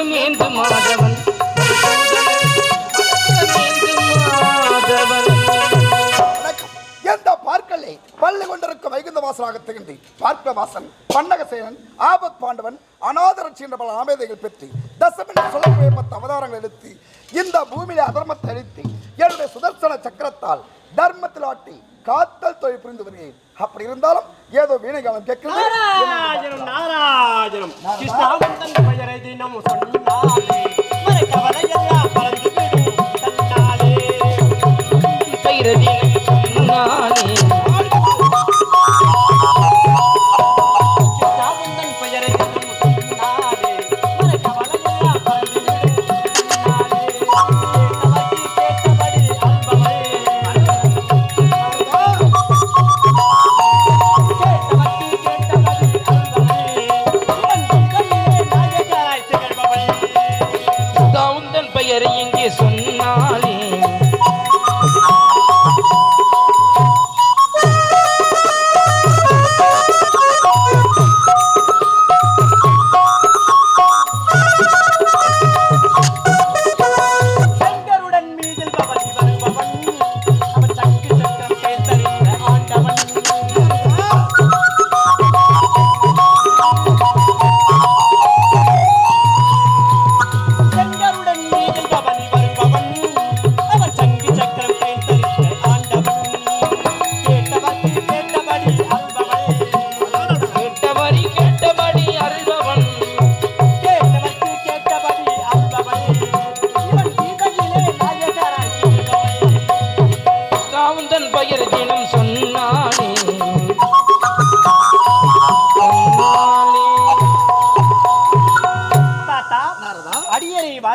மலர்கரம் ஏந்து மாதவன் மதுசூதனன் பள்ளி கொண்டிருக்கும் வைகுந்த வாசலாக திகழ்ந்தி பார்க்க வாசன் பன்னகசேனன் ஆபத் பாண்டவன் அநாதரட்சி என்ற பல ஆமேதைகள் பெற்று தசம் என்று சொல்லக்கூடிய பத்து அவதாரங்கள் எடுத்து இந்த பூமியிலே அதர்மத்தை அழித்து என்னுடைய சுதர்சன சக்கரத்தால் தர்மத்தில் ஆட்டி காத்தல் தொழில் புரிந்து வருகிறேன். அப்படி இருந்தாலும் ஏதோ வீணை காலம் கேட்கிறது. நாராயணம் நாராயணம். கிருஷ்ணாவந்தன் பெயரை தினம் சொன்னாலே கவலையெல்லாம் பறந்து விடும் தன்னாலே.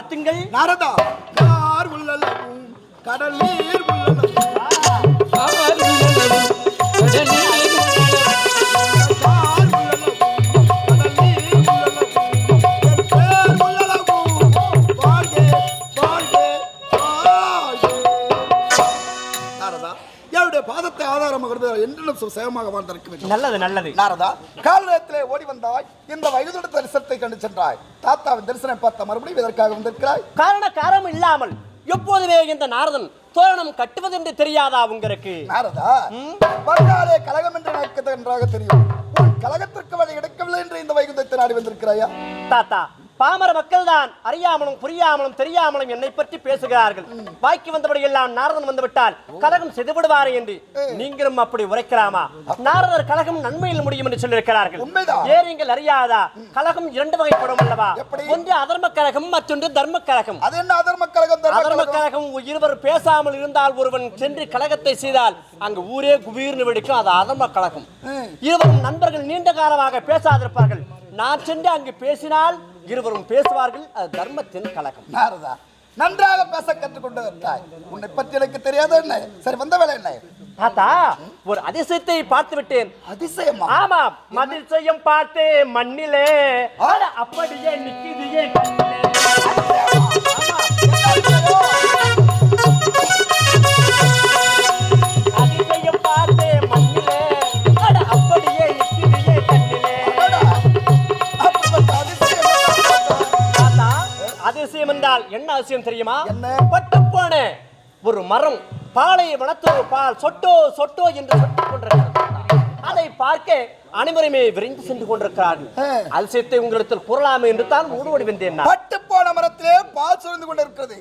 அடியனை நாரதா கடல் நீர் என்றும் சேவமாக வாழ்ந்திருக்க வேண்டும். நல்லது நல்லது. நாரதா காலத்திலே ஓடி வந்தாய் இந்த வயதுட தரிசனத்தை கண்டு சென்றாய். தாத்தாவின் தரிசனம் பார்த்த மறுபடியும் இதற்காக வந்திருக்கிறாய். காரண காரம் இல்லாமல் எப்போதுமே இந்த நாரதன் தோரணம் கட்டுவதென்று தெரியாதா உங்களுக்கு? நாரதா வந்தாலே கலகம் என்று எனக்கு நன்றாக தெரியும் கலகத்திற்கு வழி எடுக்கவில்லை என்று இந்த வைகுந்தத்தை நாடி வந்திருக்கிறாயா? தாத்தா பாமர மக்கள் தான் அறியாமலும் புரியாமலும் தெரியாமலும் என்னை பற்றி பேசுகிறார்கள். வாய்க்கு வந்தபடியெல்லாம் நாரதன் வந்துவிட்டால் கலகம் செதுவிடுவாரே என்று நீங்களும் அப்படி உரைக்கலாமா? நாரதர் கலகம் நன்மையில் முடியும் என்று சொல்லியிருக்கிறார்கள். ஏன் நீங்கள் அறியாதா? கலகம் இரண்டு வகைப்படும் அல்லவா? ஒன்று அதர்ம கழகம் மற்றொன்று தர்ம கழகம் அதர்ம? கழகம் இருவர் பேசாமல் இருந்தால் ஒருவன் சென்று கழகத்தை செய்தால் அங்கு ஊரே குபீர்னு வெடிக்கும் அது அதர்ம கழகம் இருவரும் நண்பர்கள் நீண்ட காலமாக பேசாதிருப்பார்கள். நான் சென்று அங்கு பேசினால் இருவரும் பேசுவார்கள். அது தர்மத்தின் கழகம். நாரதா நன்றாக பேச கற்றுக்கொண்டு விட்டாய் உன்னை பற்றி எனக்கு தெரியாத என்ன? சரி வந்த வேலை என்ன? தாத்தா ஒரு அதிசயத்தை பார்த்து விட்டேன் அதிசயமா? ஆமாம் அதிசயம் பார்த்தே மண்ணிலே. அப்படியே நிக்குது அதிசயம் என்றால் என்ன அதிசயம் தெரியுமா? பட்டு போன ஒரு மரம் பாலை வனத்து பால் சொட்டோ சொட்டோ என்று கொண்டிருக்கிறது. அதை பார்க்க அனைவருமே விரைந்து சென்று கொண்டிருக்கிறார்கள். அதிசயத்தை உங்களிடத்தில் கூறலாமே என்று தான் ஓடி ஓடி வந்தேன். பட்டு போன மரத்திலே பால் சுரந்து கொண்டிருக்கிறது.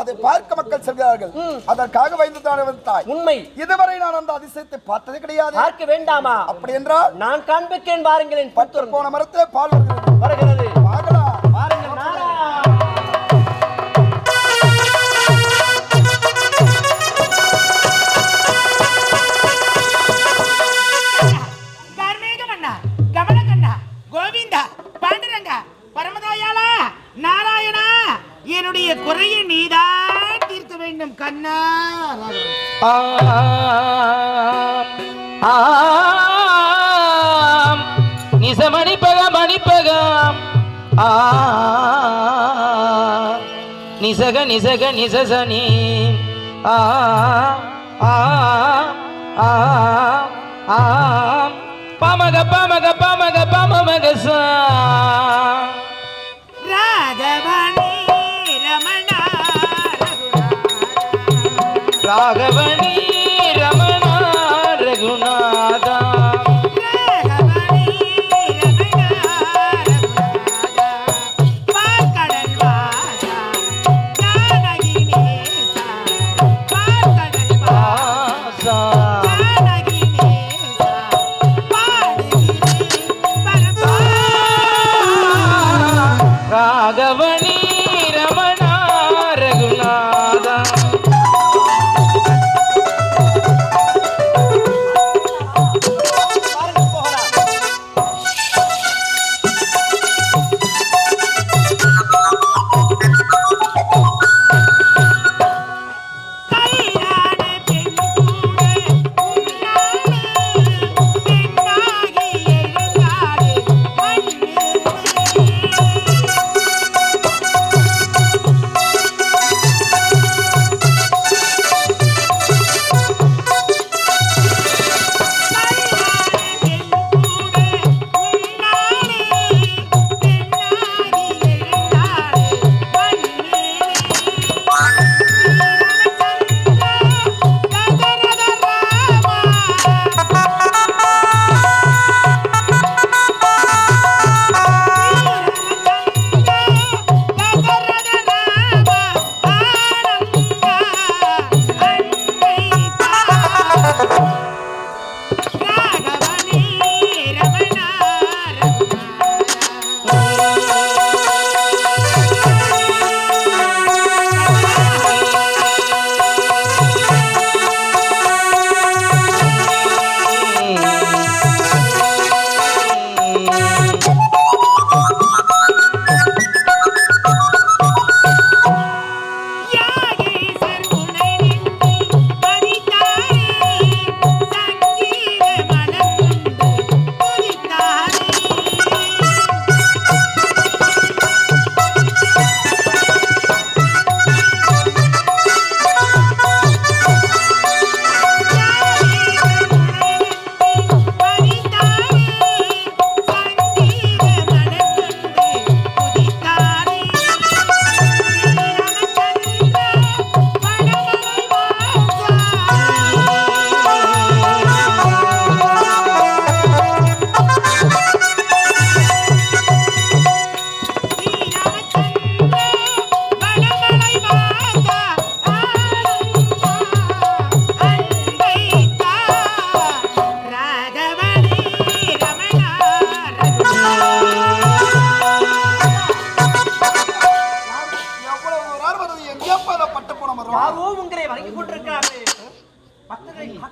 அதை பார்க்க மக்கள் செல்கிறார்கள். அதற்காக தானே வந்தாய் உண்மை. இதுவரை நான் அந்த அதிசயத்தை பார்த்ததே கிடையாது. பார்க்க வேண்டாமா? அப்படி என்றால் நான் காண்பிக்கிறேன் வாருங்களேன் பட்டு போன மரத்திலே பால் வருகிறது. நிசமணிப்பக மணிப்பகம். ஆ நிசக நிசக நிசசனி. ஆ ஆ ஆ ஆம் பமக பமக பமக பமமக சா. ராகவணி ரமணா ரகுநாதா.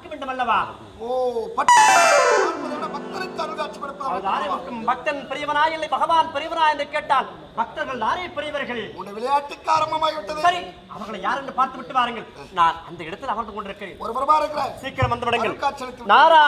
காக்க வேண்டும் அல்லவா ஓ பக்தன் பெரியவனா இல்லை பகவான் பெரியவனா என்று கேட்டால் பக்தர்கள் யாரே பெரியவர்கள். விளையாட்டுக்கு ஆரம்பமாகிவிட்டது. சரி அவர்களை யார் என்று பார்த்து விட்டு வாருங்கள். நான் அந்த இடத்தில் அமர்ந்து கொண்டிருக்கிறேன். ஒரு புறமா இருக்கிற சீக்கிரம் வந்து விடுங்கள். நாரா